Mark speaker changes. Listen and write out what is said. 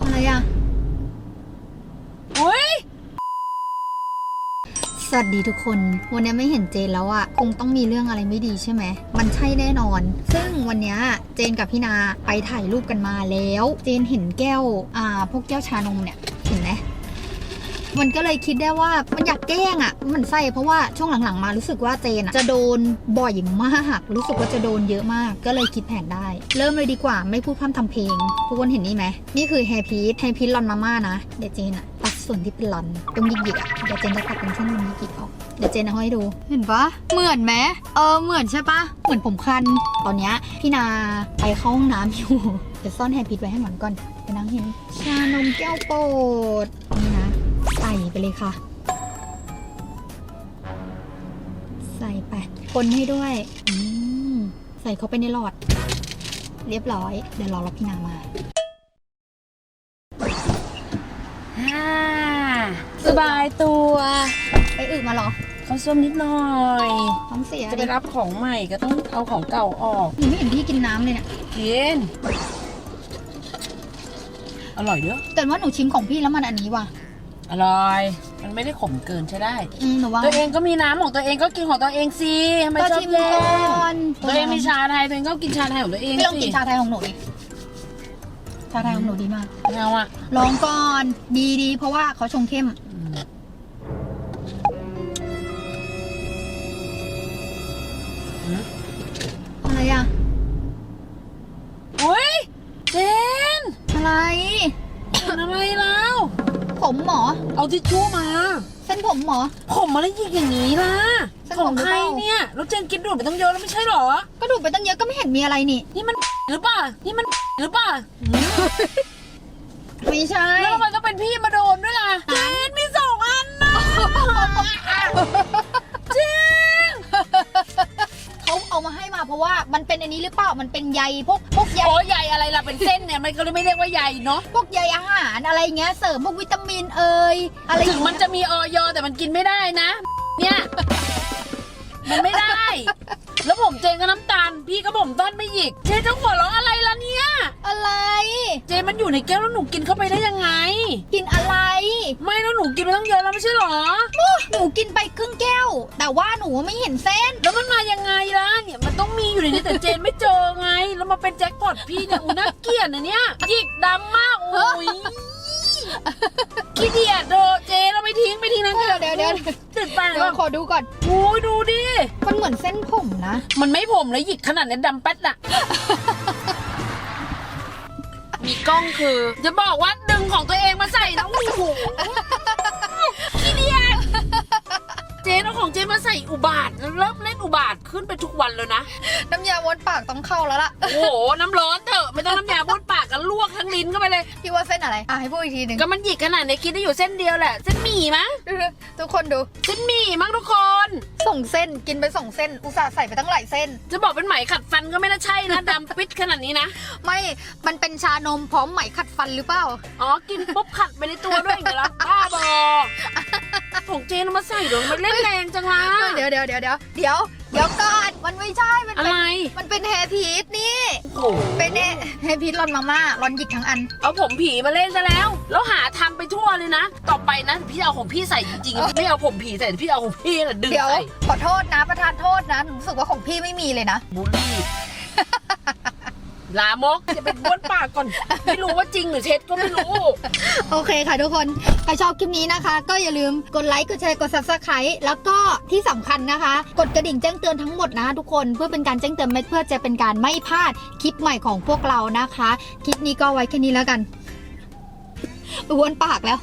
Speaker 1: อะ
Speaker 2: ไรอะ
Speaker 1: อุ้ย
Speaker 2: สวัสดีทุกคน วันนี้ไม่เห็นเจนแล้วอะคงต้องมีเรื่องอะไรไม่ดีใช่ไหม มันใช่แน่นอน ซึ่งวันนี้เจนกับพี่นาไปถ่ายรูปกันมาแล้ว เจนเห็นแก้ว อ่า พวกแก้วชานมเนี่ย มันก็เลยคิดได้ว่ามันอยากแกล้งอะมันใส่เพราะว่าช่วงหลังๆมารู้สึกว่าเจนอะจะโดนบ่อยมากรู้สึกว่าจะโดนเยอะมาก ก็เลยคิดแผนได้ เริ่มเลยดีกว่าไม่พูดพร่ำทำเพลงทุกคนเห็นนี่ไหมนี่คือแฮร์พีทแฮร์พีทลอนมาม่านะเดี๋ยวเจนอะตัดส่วนที่เป็นลอนตรงหยิกๆอะเดี๋ยวเจนจะตัดเป็นช่วงตรงหยิกๆออกเดี๋ยวเจนเอาให้ดู เห็นปะเหมือนไหมเออเหมือนใช่ปะเหมือนผมคัน ตอนเนี้ยพี่นาไปเข้าห้องน้ำอยู่เดี๋ยวซ่อนแฮร์พีทไว้ให้หมอนก่อนไปนั่งเห็นชานมแก้วโปรด ส่ไปเลยค่ะ ใส่ไป คนให้ด้วย อืม ใส่เข้าไปในหลอด เรียบร้อย เดี๋ยวรอรับพี่นามา
Speaker 1: ฮ่าสบายตัว
Speaker 2: ไปอึมาเหรอ
Speaker 1: เขาส้มนิดหน่อย
Speaker 2: ท้องเสีย
Speaker 1: จะไป
Speaker 2: ดิ
Speaker 1: รับของใหม่ก็ต้องเอาของเก่าออก
Speaker 2: หนูไม่เห็นพี่กินน้ำเลยเนี่ย
Speaker 1: กินอร่อยเด้อ
Speaker 2: แต่ว่าหนูชิมของพี่แล้วมันอันนี้ว่ะ
Speaker 1: อร่อย มันไม่ได้ขมเกินใช้ได้
Speaker 2: อืมหนูว่า
Speaker 1: ตัวเองก็มีน้ำของตัวเองก็กินของตัวเองสิทำไม
Speaker 2: ก็
Speaker 1: ชอบ
Speaker 2: ชิม
Speaker 1: แย่
Speaker 2: ก่อน
Speaker 1: ตัวเองมีชาไทยตัวเองก็กินชาไทยของตัวเอง
Speaker 2: พี่ลอง
Speaker 1: สิ
Speaker 2: กินชาไทยของหนูดิชาไทยของหนูดีมาก
Speaker 1: ไม่เอาอะ
Speaker 2: ลองก่อนดีดีๆเพราะว่าเขาชงเข้ม
Speaker 1: อืมหือ
Speaker 2: อะไรอะ
Speaker 1: อุ้ยเจน
Speaker 2: อะไร
Speaker 1: เป็นอะไรแล้ว
Speaker 2: ผมหมอ
Speaker 1: เอาทิชชู่มา
Speaker 2: เส้นผมหมอ
Speaker 1: ผมมาแล้วยิงอย่างนี้ล่ะ
Speaker 2: เส้น
Speaker 1: ข
Speaker 2: ผ
Speaker 1: อง
Speaker 2: มหรือ
Speaker 1: ใคร
Speaker 2: เปล่า
Speaker 1: เนี่ยแล้วเจนกินดูดไปต้องเยอะแล้วไม่ใช่หรอ
Speaker 2: ก็ดูดไปตั้งเยอะก็ไม่เห็นมีอะไรนี่
Speaker 1: นี่มัน หรือเปล่า นี่มันหรือเปล่า
Speaker 2: ไม่ใช่
Speaker 1: แล้วทำไมต้องเป็นพี่มาโดนด้วยล่ะเจนมีสองอันนะ
Speaker 2: เอามาให้มาเพราะว่ามันเป็นอันนี้หรือเปล่ามันเป็นใยพวกพวกใย
Speaker 1: โอ้ใหญ่อะไรล่ะเป็นเส้นเนี่ยมันก็เลยไม่เรียกว่าใหญ่เนาะ
Speaker 2: พวกใยอาหารอะไรเงี้ยเสริมพวกวิตามินเอ่ยอะไรอ
Speaker 1: ถึ
Speaker 2: ย่างง
Speaker 1: มัน
Speaker 2: เงี้ย
Speaker 1: จะมีออยแต่มันกินไม่ได้นะ เนี่ยมันไม่ได้ แล้วผมเจนก็น้ำตาล พี่ก็ผมต้นไม่หยิก เจนจะหัวเราะอะไรล่ะเนี่ย
Speaker 2: อะไร
Speaker 1: เจนมันอยู่ในแก้วแล้วหนูกินเข้าไปได้ยังไง
Speaker 2: กินอะไร
Speaker 1: ไม่แล้วหนูกินไปตั้งเยอะแล้วไม่ใช่หรอ
Speaker 2: หนูกินไปครึ่งแก้ว แต่ว่าหนูไม่เห็นเส้น
Speaker 1: แล้วมันมายังไงล่ะเนี่ยมันต้ องมีอยู่ในนี้แต่เจนไม่เจอไง แล้วมาเป็นแจ็คพอตพี่เนี่ยอูน่าเกลียดนะเนี่ยหยิกดำมากโอ้ยขี้เดียดโดเจนเราไม่ทิ้งไม่ทิ้งนั่น
Speaker 2: เดี๋ยวเดี๋ยวเดี๋ยว
Speaker 1: ติดปาก
Speaker 2: เดี๋ยวขอดูก่อน
Speaker 1: โอ้ยดูดิ
Speaker 2: มันเหมือนเส้นผมนะ
Speaker 1: มันไม่ผมเลยหยิกขนาดนี้ดำแป๊ดอะมีกล้องคือ จะบอกว่าดึงของตัวเองมาใส่นะโอ้โหขี้เดียดเจนเอาของเจนมาใส่อุบาทแล้วเริ่มเล่น อุบาทขึ้นไปทุกวันแล้วนะ
Speaker 2: น้ำยาวนปากต้องเข้าแล้วล่ะ
Speaker 1: โอ้โห น้ำร้อนเถอะ ไม่ต้องน้ำยาบ้วนปากกันลวกทั้งลิ้นเข้าไปเลย
Speaker 2: พี่ว่าเส้นอะไร อะให้พูดอีกทีหนึ่ง
Speaker 1: ก็มันหยิกขนาดนี้คิดได้อยู่เส้นเดียวแหละ เส้นหมี่มั้ง
Speaker 2: ทุกคนดู
Speaker 1: เส้นหมี่มั้งทุกคน
Speaker 2: ส่งเส้นกินไปส่งเส้น อุตส่าห์ใส่ไปตั้งหลายเส้น
Speaker 1: จะบอกเป็นไหมขัดฟันก็ไม่น่าใช่นะดำปิดขนาดนี้นะ
Speaker 2: ไม่ มันเป็นชานมพร้อมไหมขัดฟันหรือเปล่า
Speaker 1: อ๋อ กินปุ๊บขัดไปในตัวด้วยอย่างเงี้ยเหรอบ้าบอ ของเจนเอามาใส่เดี๋ยวมันเล่นแรงจังวะ
Speaker 2: เดี๋ยวเดี๋ยวเดี๋ยวเดี๋ยวเดี๋ยวเดี๋ยวก่อนมันไม่ใช่มัน
Speaker 1: อะ
Speaker 2: เป็น
Speaker 1: ไร
Speaker 2: มันเป็นแฮร์พีทนี่
Speaker 1: โอ้โห
Speaker 2: เป็นแฮแฮร์พีทรอนมาม่ารอนหยิกทั้งอัน
Speaker 1: เอาผมผีมาเล่นซะแล้ว แล้วหาทำไปทั่วเลยนะ ต่อไปนะพี่เอาของพี่ใส่จริงๆ ไม่เอาผมผีใส่พี่เอาของพี่น่ะดึง
Speaker 2: เดี๋ยว
Speaker 1: ใส่
Speaker 2: ขอโทษนะประธานโทษนะหนูรู้สึกว่าของพี่ไม่มีเลยนะ
Speaker 1: บูลลี่ ลามกจะเป็นบ้วนปากก่อน ไม่รู้ว่าจริงหรือเท็จก็ไม่รู้
Speaker 2: โอเคค่ะทุกคนใครชอบคลิปนี้นะคะ ก็อย่าลืมกดไลค์กดแชร์กด subscribe แล้วก็ที่สำคัญนะคะ กดกระดิ่งแจ้งเตือนทั้งหมดนะทุกคนเพื่อเป็นการแจ้งเตือนเพื่อจะเป็นการไม่พลาดคลิปใหม่ของพวกเรานะคะ คลิปนี้ก็ไว้แค่นี้แล้วกันอ้วนปากแล้ว